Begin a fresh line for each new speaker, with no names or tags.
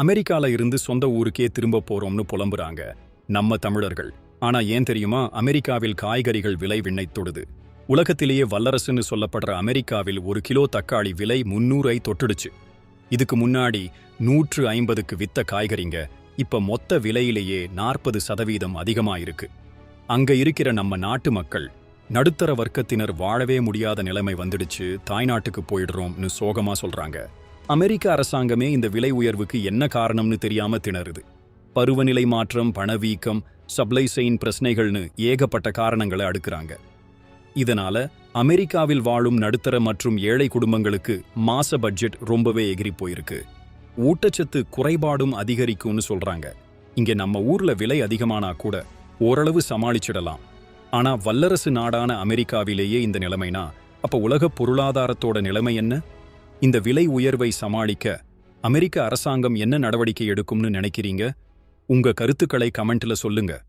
அமெரிக்கால இருந்து சொந்த ஊருக்கே திரும்ப போறோம்னு புலம்புறாங்க நம்ம தமிழர்கள். ஆனா ஏன் தெரியுமா? அமெரிக்காவில் காய்கறிகள் விலை விண்ணை தொடுது. உலகத்திலேயே வல்லரசுன்னு சொல்லப்படுற அமெரிக்காவில் ஒரு கிலோ தக்காளி விலை முன்னூறை தொட்டுடுச்சு. இதுக்கு முன்னாடி நூற்று ஐம்பதுக்கு வித்த காய்கறிங்க இப்ப மொத்த விலையிலேயே நாற்பது சதவீதம் அதிகமா இருக்கு அங்க இருக்கிற நம்ம நாட்டு மக்கள் நடுத்தர வர்க்கத்தினர் வாழவே முடியாத நிலைமை வந்துடுச்சு தாய்நாட்டுக்கு போயிடுறோம்னு சோகமா சொல்றாங்க. அமெரிக்க அரசாங்கமே இந்த விலை உயர்வுக்கு என்ன காரணம்னு தெரியாம திணறுது. பருவநிலை மாற்றம் பணவீக்கம் சப்ளை செயின் பிரச்சனைகள்னு ஏகப்பட்ட காரணங்களை அடுக்குறாங்க. இதனால அமெரிக்காவில் வாழும் நடுத்தர மற்றும் ஏழை குடும்பங்களுக்கு மாச பட்ஜெட் ரொம்பவே எகிரி போயிருக்கு. ஊட்டச்சத்து குறைபாடும் அதிகரிக்கும்னு சொல்றாங்க. இங்க நம்ம ஊர்ல விலை அதிகமானா கூட ஓரளவு சமாளிச்சிடலாம். ஆனா வல்லரசு நாடான அமெரிக்காவிலேயே இந்த நிலைமைனா அப்ப உலக பொருளாதாரத்தோட நிலைமை என்ன? இந்த விலை உயர்வை சமாளிக்க அமெரிக்க அரசாங்கம் என்ன நடவடிக்கை எடுக்கும்னு நினைக்கிறீங்க? உங்க கருத்துக்களை கமெண்ட்ல சொல்லுங்க.